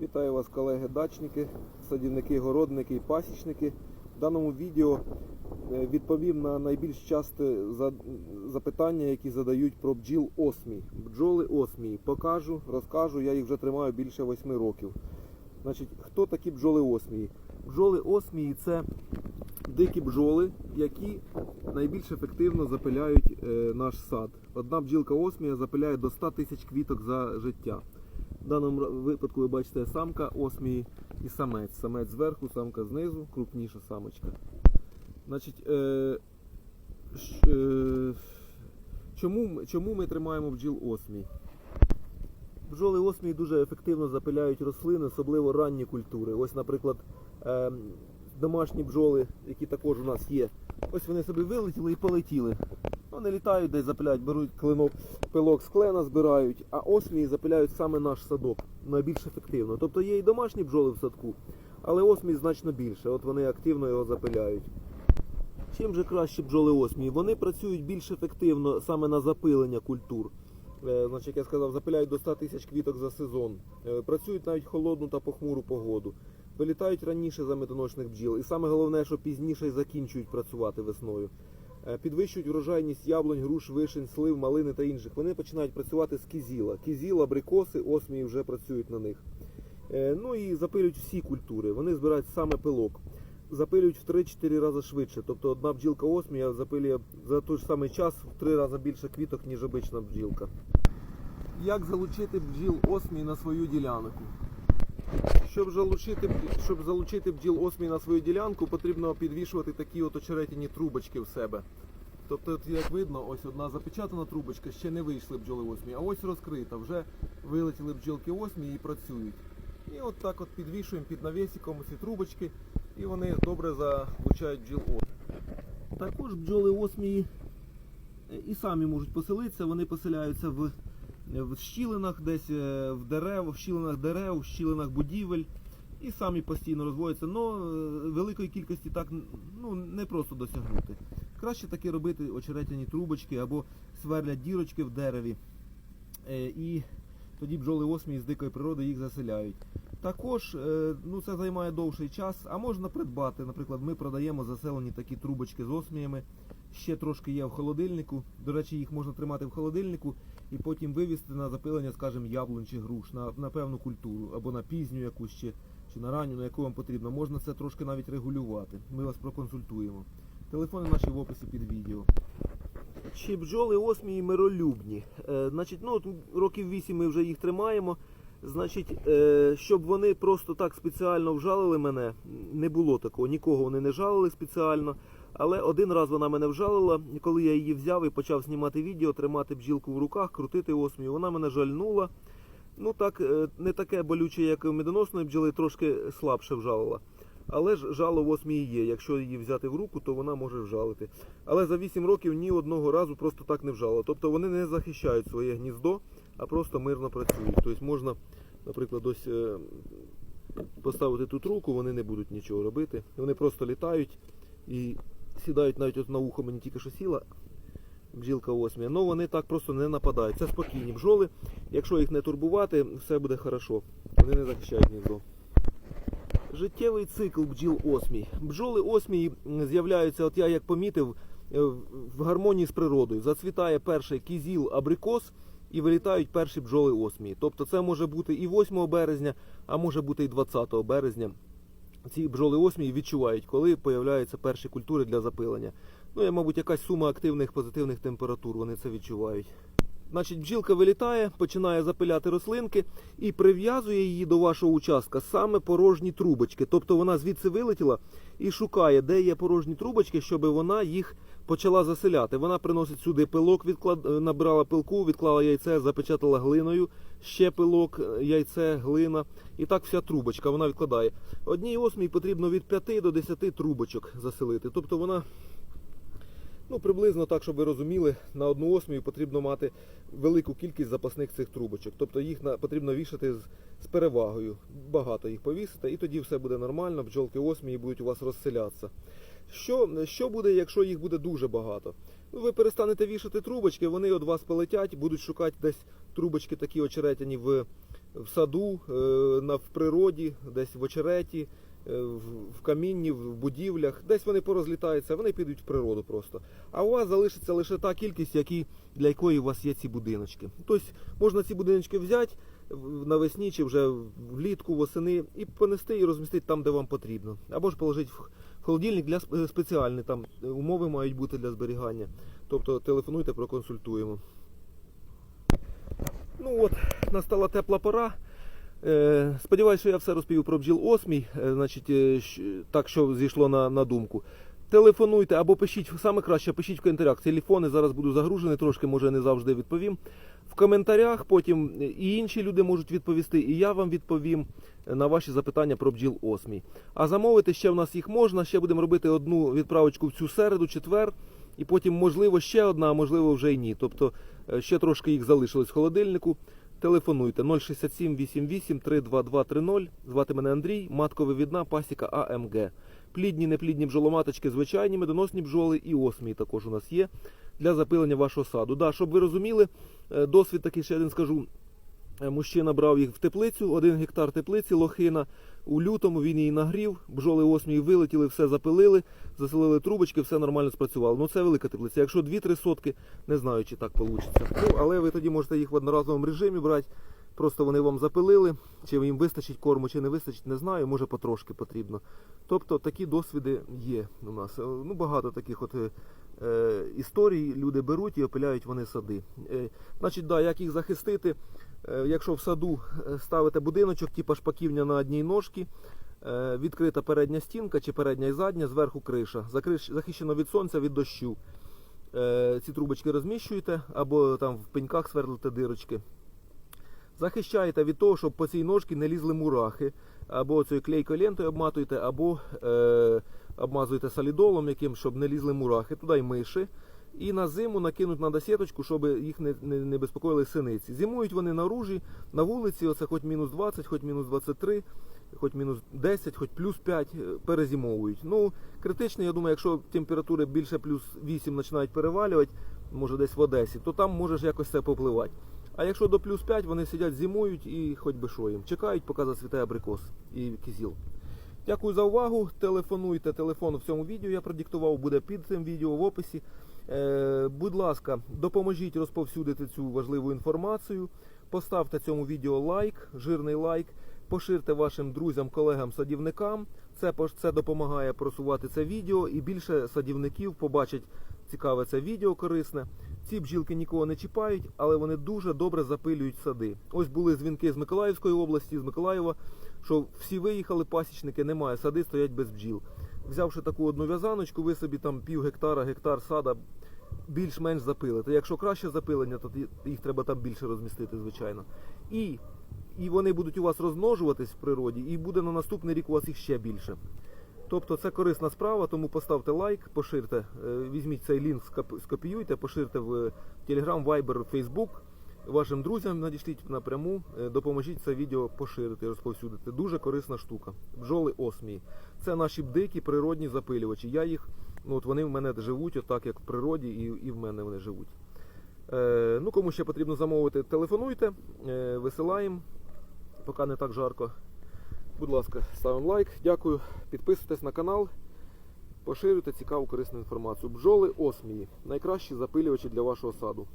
Вітаю вас, колеги-дачники, садівники, городники і пасічники. В даному відео е, відповім на найбільш часте запитання, які задають про бджіл осмій. Бджоли осмії. Покажу, розкажу, я їх вже тримаю більше 8 років. Значить, хто такі бджоли осмії? Бджоли осмії це дикі бджоли, які найбільш ефективно запиляють е, наш сад. Одна бджілка осмія запиляє до 100 тисяч квіток за життя. В даному випадку ви бачите самка осмії і самець. Самець зверху, самка знизу, крупніша самочка. Значить, е, е, чому, чому ми тримаємо бджіл осмій? Бджоли осмії дуже ефективно запиляють рослини, особливо ранні культури. Ось, наприклад, е, домашні бджоли, які також у нас є. Ось вони собі вилетіли і полетіли. Вони літають десь запиляють, беруть клинок, пилок з клена збирають, а осмії запиляють саме наш садок найбільш ефективно. Тобто є і домашні бджоли в садку, але осмій значно більше. От вони активно його запиляють. Чим же краще бджоли осмії? Вони працюють більш ефективно саме на запилення культур. Е, Значить, як я сказав, запиляють до 100 тисяч квіток за сезон. Е, Працюють навіть холодну та похмуру погоду. Вилітають раніше за медоносних бджіл. І саме головне, що пізніше закінчують працювати весною. Е, Підвищують врожайність яблунь, груш, вишень, слив, малини та інших. Вони починають працювати з кізіла. Кізіл, абрикоси, осмії вже працюють на них. Е, Ну і запилюють всі культури. Вони збирають саме пилок. Запилюють в 3-4 рази швидше. Тобто одна бджілка осмія запилює за той ж самий час в 3 рази більше квіток, ніж обична бджілка. Як залучити бджіл осмій на свою ділянку? Щоб залучити, щоб залучити бджіл осмій на свою ділянку, потрібно підвішувати такі от очеретяні трубочки в себе. Тобто, як видно, ось одна запечатана трубочка, ще не вийшли бджоли осмі, а ось розкрита, вже вилетіли бджілки осмі і працюють. І от так от підвішуємо під навісиком ці трубочки, і вони добре залучають бджіл осмі. Також бджоли осмії е, і самі можуть поселитися, вони поселяються в, в щілинах, десь е, в дерев, в щілинах дерев, в щілинах будівель. І самі постійно розводяться, але великої кількості так ну, не просто досягнути. Краще таки робити очеретяні трубочки або сверлять дірочки в дереві. Е, І тоді бджоли осмії з дикої природи їх заселяють. Також е, ну, це займає довший час, а можна придбати. Наприклад, ми продаємо заселені такі трубочки з осміями. Ще трошки є в холодильнику. До речі, їх можна тримати в холодильнику і потім вивезти на запилення, скажімо, яблунь чи груш на, на певну культуру або на пізню якусь ще, чи на ранню, на яку вам потрібно. Можна це трошки навіть регулювати. Ми вас проконсультуємо. Телефони наші в описі під відео. Чи бджоли осмії миролюбні? Е, значить, ну, от років 8 ми вже їх тримаємо. Значить, е, щоб вони просто так спеціально вжалили мене, не було такого. Нікого вони не жалили спеціально. Але один раз вона мене вжалила, коли я її взяв і почав знімати відео, тримати бджілку в руках, крутити осмію, вона мене жальнула. Ну так, е, не таке болюче, як у медоносної бджоли, трошки слабше вжалила. Але ж жало в осмії є. Якщо її взяти в руку, то вона може вжалити. Але за 8 років ні одного разу просто так не вжалила. Тобто вони не захищають своє гніздо, а просто мирно працюють. Тобто можна, наприклад, ось е, поставити тут руку, вони не будуть нічого робити. Вони просто літають і сідають навіть от на ухо мені тільки що сіла. Бджілка осмія. Ну вони так просто не нападають. Це спокійні бджоли. Якщо їх не турбувати, все буде хорошо. Вони не захищають гніздо. Життєвий цикл бджіл осмій. Бджоли осмії з'являються, от я як помітив, е, в- гармонії з природою. Зацвітає перший кізіл, абрикос і вилітають перші бджоли осмії. Тобто це може бути і 8 березня, а може бути і 20 березня. Ці бджоли осмії відчувають, коли появляються перші культури для запилення. Ну, є, мабуть, якась сума активних позитивних температур, вони це відчувають. Значить, бджілка вилітає, починає запиляти рослинки і прив'язує її до вашого участка саме порожні трубочки. Тобто вона звідси вилетіла і шукає, де є порожні трубочки, щоб вона їх почала заселяти. Вона приносить сюди пилок, відклад... е, набрала пилку, відклала яйце, запечатала глиною, ще пилок, е, яйце, глина. І так вся трубочка вона відкладає. Одній осмій потрібно від 5 до 10 трубочок заселити. Тобто вона Ну, приблизно так, щоб ви розуміли, на одну осмію потрібно мати велику кількість запасних цих трубочок. Тобто їх потрібно вішати з, з перевагою. Багато їх повісити, і тоді все буде нормально, бджолки осмії будуть у вас розселятися. Що, що буде, якщо їх буде дуже багато? Ну, ви перестанете вішати трубочки, вони від вас полетять, будуть шукати десь трубочки такі очеретяні в, в саду, е, на, в природі, десь в очереті, е, в, в камінні, в будівлях, десь вони порозлітаються, вони підуть в природу просто. А у вас залишиться лише та кількість, які, для якої у вас є ці будиночки. Тобто можна ці будиночки взяти навесні чи вже влітку, восени і понести і розмістити там, де вам потрібно. Або ж положити в холодильник для сп- спеціальний, там е, умови мають бути для зберігання. Тобто телефонуйте, проконсультуємо. Ну от, настала тепла пора. Сподіваюся, сподіваюсь, що я все розповів про бджіл осмій, е, значить, е, так що зійшло на, на думку. Телефонуйте або пишіть, саме краще пишіть в коментарях. Телефони зараз буду загружений, трошки може не завжди відповім. В коментарях потім е, і інші люди можуть відповісти, і я вам відповім е, на ваші запитання про бджіл осмій. А замовити ще в нас їх можна. Ще будемо робити одну відправочку в цю середу, четвер, і потім, можливо, ще одна, а можливо, вже й ні. Тобто е, ще трошки їх залишилось в холодильнику. Телефонуйте 067 88 32230. Звати мене Андрій, маткове відна, пасіка АМГ. Плідні, неплідні бджоломаточки, звичайні медоносні бджоли і осмії також у нас є для запилення вашого саду. Да, щоб ви розуміли, е, досвід такий ще один скажу. Е, Мужчина брав їх в теплицю, один гектар теплиці, лохина. У лютому він її нагрів, бджоли осмії вилетіли, все запилили, заселили трубочки, все нормально спрацювало. Ну це велика теплиця. Якщо 2-3 сотки, не знаю, чи так вийде. Ну, але ви тоді можете їх в одноразовому режимі брати. Просто вони вам запилили, чи їм вистачить корму, чи не вистачить, не знаю, може потрошки потрібно. Тобто такі досвіди є у нас. Е, Ну, багато таких от е, е, історій люди беруть і опиляють вони сади. Е, значить, да, як їх захистити? Е, якщо в саду е, ставите будиночок, типу шпаківня на одній ножці, е, відкрита передня стінка чи передня і задня, зверху криша, захищено від сонця, від дощу. Ці трубочки розміщуєте або там в пеньках сверлите дирочки. Захищаєте від того, щоб по цій ножці не лізли мурахи, або цією клейкою лентою обматуєте, або е, обмазуєте солідолом яким, щоб не лізли мурахи, туди й миші. І на зиму накинуть на сіточку, щоб їх не, не, не безпокоїли синиці. Зимують вони наружі, на вулиці, оце хоч мінус 20, хоч мінус 23, хоч мінус 10, хоч плюс 5 е, перезимовують. Ну, критично, я думаю, якщо температури більше плюс 8 починають перевалювати, може десь в Одесі, то там може ж якось це попливати. А якщо до плюс 5 вони сидять, зимують і хоч би що їм. Чекають, поки зацвіте абрикос і кизіл. Дякую за увагу. Телефонуйте. Телефон в цьому відео я продиктував, буде під цим відео в описі. Е, будь ласка, допоможіть розповсюдити цю важливу інформацію. Поставте цьому відео лайк, жирний лайк. Поширте вашим друзям, колегам, садівникам. Це, це допомагає просувати це відео і більше садівників побачать цікаве це відео корисне. Ці бджілки нікого не чіпають, але вони дуже добре запилюють сади. Ось були дзвінки з Миколаївської області, з Миколаєва, що всі виїхали, пасічники, немає, сади стоять без бджіл. Взявши таку одну в'язаночку, ви собі там пів гектара, гектар сада більш-менш запилите. Якщо краще запилення, то їх треба там більше розмістити, звичайно. І, і вони будуть у вас розмножуватись в природі, і буде на наступний рік у вас їх ще більше. Тобто це корисна справа, тому поставте лайк, поширте, е, візьміть цей лінк, скопіюйте, поширте в Telegram, Viber, Facebook. Вашим друзям надішліть напряму, е, допоможіть це відео поширити, розповсюдити. Дуже корисна штука. Бджоли осмії. Це наші дикі природні запилювачі. Я їх, ну от вони в мене живуть, отак як в природі, і, і в мене вони живуть. Е, ну, кому ще потрібно замовити, телефонуйте, е, висилаємо, поки не так жарко. Будь ласка, ставимо лайк, дякую. Підписуйтесь на канал, поширюйте цікаву корисну інформацію. Бджоли осмії найкращі запилювачі для вашого саду.